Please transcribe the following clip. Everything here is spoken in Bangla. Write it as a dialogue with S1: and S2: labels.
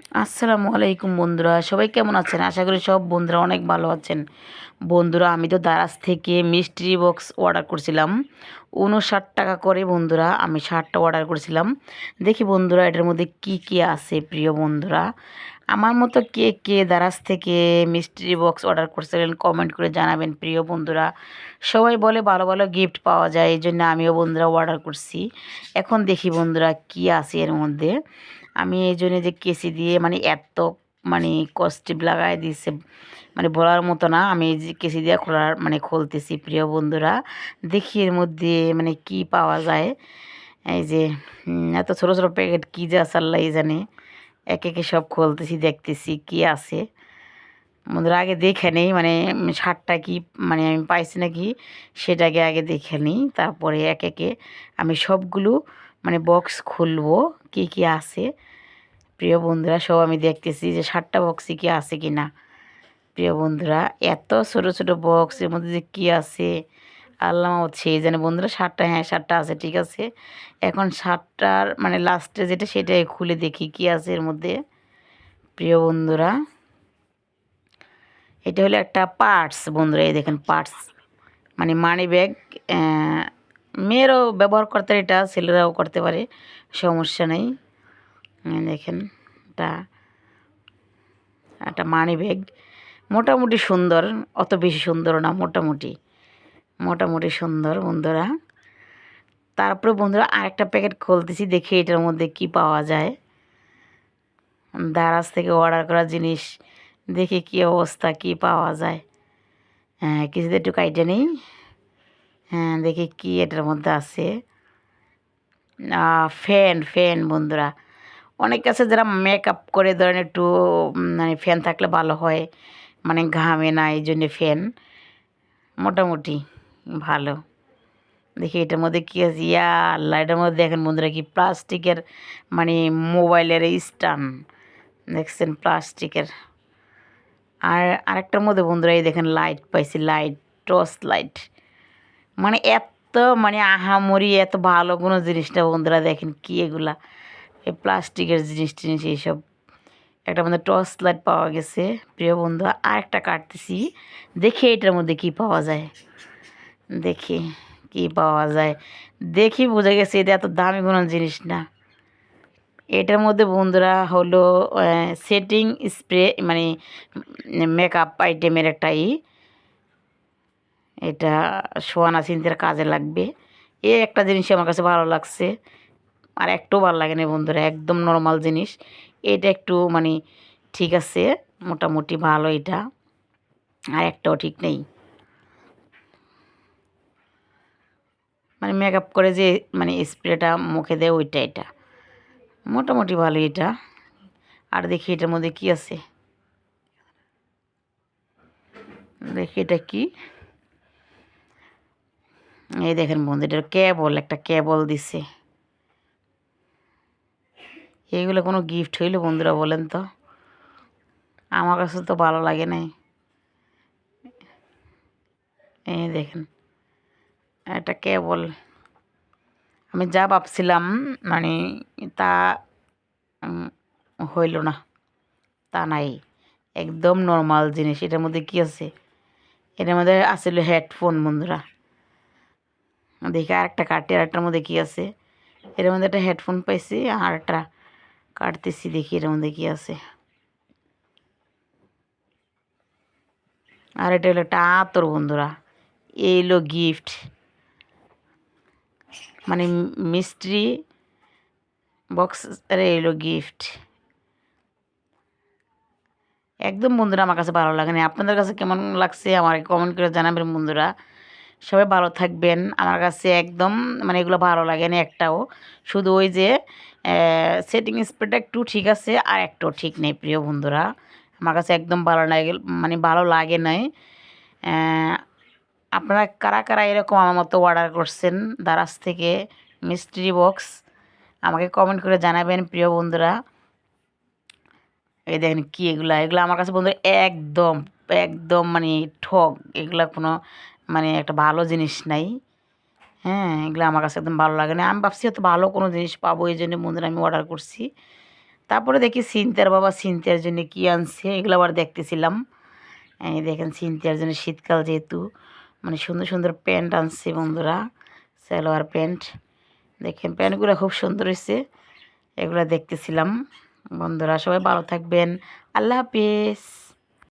S1: আসসালামু আলাইকুম বন্ধুরা, সবাই কেমন আছেন? আশা করি সব বন্ধুরা অনেক ভালো আছেন। বন্ধুরা, আমি তো দারাজ থেকে মিষ্টি বক্স অর্ডার করছিলাম। উনষাট টাকা করে বন্ধুরা, আমি ষাটটা অর্ডার করেছিলাম। দেখি বন্ধুরা, এটার মধ্যে কি কি আছে প্রিয় বন্ধুরা? আমার মতো কে কে দারাজ থেকে মিষ্টি বক্স অর্ডার করছিলেন কমেন্ট করে জানাবেন প্রিয় বন্ধুরা। সবাই বলে ভালো ভালো গিফট পাওয়া যায় এই জন্য আমিও বন্ধুরা অর্ডার করছি। এখন দেখি বন্ধুরা, কি আছে এর মধ্যে? আমি এই জন্য যে কেসি দিয়ে মানে এত মানে কস্টিপ লাগাই দিয়েছে মানে বলার মতো না। আমি এই যে কেসি দিয়ে খোলার মানে খুলতেছি, প্রিয় বন্ধুরা। দেখি এর মধ্যে মানে কি পাওয়া যায়। এই যে এত ছোটো ছোটো প্যাকেট কী যে আসাল্লাই জানে। একে একে সব খুলতেছি, দেখতেছি কি আছে। বন্ধুরা, আগে দেখে নেই মানে সারটা কি মানে আমি পাইছি নাকি, সেটাকে আগে দেখে নিই। তারপরে এক একে আমি সবগুলো মানে বক্স খুলবো, কি কি আছে? প্রিয় বন্ধুরা, সব আমি দেখতেছি যে সাতটা বক্সে কি আছে কি না প্রিয় বন্ধুরা, এত ছোট ছোট বক্স এর মধ্যে যে কী আছে? আল্লাহ এই জানে বন্ধুরা, সাতটা হ্যাঁ সাতটা আছে, ঠিক আছে? এখন সাতটার মানে লাস্টে যেটা সেটাই খুলে দেখি কি আছে এর মধ্যে। প্রিয় বন্ধুরা, এটা হলো একটা পার্টস বন্ধুরা, এই দেখেন পার্টস মানে মানি ব্যাগ মেয়েরাও ব্যবহার করতে এটা, ছেলেরাও করতে পারে, সমস্যা নেই। দেখেন, এটা, একটা মানি ব্যাগ। মোটামুটি সুন্দর, অত বেশি সুন্দর না, মোটামুটি। মোটামুটি সুন্দর, বন্ধুরা। তারপরে বন্ধুরা, আরেকটা প্যাকেট খুলতেছি, দেখি এটার মধ্যে কি পাওয়া যায়। দারাজ থেকে অর্ডার করা জিনিস, দেখি কি অবস্থা, কি পাওয়া যায়। হ্যাঁ কিছুতে একটু কাইটে নেই। হ্যাঁ দেখি কি এটার মধ্যে আছে। ফ্যান ফ্যান বন্ধুরা। অনেক আছে যারা মেকআপ করে ধরেন একটু মানে ফ্যান থাকলে ভালো হয়। মানে ঘামে না, এই জন্যে ফ্যান। মোটামুটি ভালো। দেখি এটার মধ্যে কী আছে? ইয়া আল্লাহ, এটার মধ্যে দেখেন বন্ধুরা কি প্লাস্টিকের মানে মোবাইলের স্টান। দেখছেন প্লাস্টিকের। আর আরেকটার মধ্যে বন্ধুরা এই দেখেন লাইট পাইছি লাইট টর্চ লাইট মানে এত মানে আহামরি, এত ভালো কোনো জিনিসটা বন্ধুরা দেখেন কি এগুলা। এই প্লাস্টিকের জিনিস টিনিস এইসব। একটা মধ্যে টর্চ লাইট পাওয়া গেছে, প্রিয় বন্ধু আর একটা কাটতেছি। দেখি এটার মধ্যে কি পাওয়া যায়। দেখি কি পাওয়া যায়। দেখি বোঝা গেছে এটা এত দামি কোনো জিনিস না। এটার মধ্যে বন্ধুরা হলো সেটিং স্প্রে মানে মেকআপ আইটেমের একটা ই। এটা সোয়ানা সিনতের কাজে লাগবে। এ একটা জিনিস আমার কাছে ভালো লাগছে। আর একটু ভালো লাগে না বন্ধুরা, একদম নর্মাল জিনিস। এটা একটু মানে ঠিক আছে, মোটামুটি ভালো এটা। আর একটাও ঠিক নেই। মানে মেকআপ করে যে মানে স্প্রেটা মুখে দেয় ওইটা এটা। মোটামুটি ভালো এটা। আর দেখি এটার মধ্যে কি আছে। দেখি এটা কি। এই দেখেন বন্ধু এটার কেবল, একটা কেবল দিছে। এইগুলো কোনো গিফট হইল বন্ধুরা বলেন তো? আমার কাছে তো ভালো লাগে নাই। এই দেখেন, একটা কেবল। আমি যা ভাবছিলাম মানে তা হইল না, তা নাই। একদম নর্মাল জিনিস। এটার মধ্যে কি আছে? এটার মধ্যে আসছিল হেডফোন বন্ধুরা। দেখি আরেকটা কাটি আরেকটার মধ্যে কি আছে? এর মধ্যে একটা হেডফোন পাইছি আর একটা কাটতেছি, দেখি এর মধ্যে কি আছে। আর এটা হলো একটা আতর, বন্ধুরা। এই হলো গিফট মানে মিস্ট্রি বক্স আরে এলো গিফট একদম বন্ধুরা আমার কাছে ভালো লাগে না। আপনাদের কাছে কেমন লাগছে আমার কমেন্ট করে জানাবেন বন্ধুরা। সবাই ভালো থাকবেন। আমার কাছে একদম মানে এগুলো ভালো লাগে না একটাও। শুধু ওই যে সেটিং স্প্রেটা একটু ঠিক আছে, আর একটাও ঠিক নেই, প্রিয় বন্ধুরা। আমার কাছে একদম ভালো লাগে মানে ভালো লাগে নাই। আপনারা কারা কারা এরকম আমার মতো অর্ডার করছেন দারাজ থেকে মিস্ট্রি বক্স আমাকে কমেন্ট করে জানাবেন, প্রিয় বন্ধুরা। এই দেখেন কী এগুলা, এগুলো আমার কাছে বন্ধুরা একদম একদম মানে ঠক এগুলা কোনো মানে একটা ভালো জিনিস নাই। হ্যাঁ এগুলো আমার কাছে একদম ভালো লাগে না। আমি ভাবছি হয়তো ভালো কোনো জিনিস পাবো, এই জন্য বন্ধুরা আমি অর্ডার করছি। তারপরে দেখি সিনতার বাবা সিনতার জন্য কি আনছে, এগুলো আবার দেখতেছিলাম। দেখেন সিনতার জন্য শীতকাল যেহেতু মানে সুন্দর সুন্দর প্যান্ট আনছে বন্ধুরা, সালোয়ার প্যান্ট। দেখেন প্যান্টগুলো খুব সুন্দর হয়েছে, এগুলো দেখতেছিলাম। বন্ধুরা সবাই ভালো থাকবেন। আল্লাহ হাফিজ।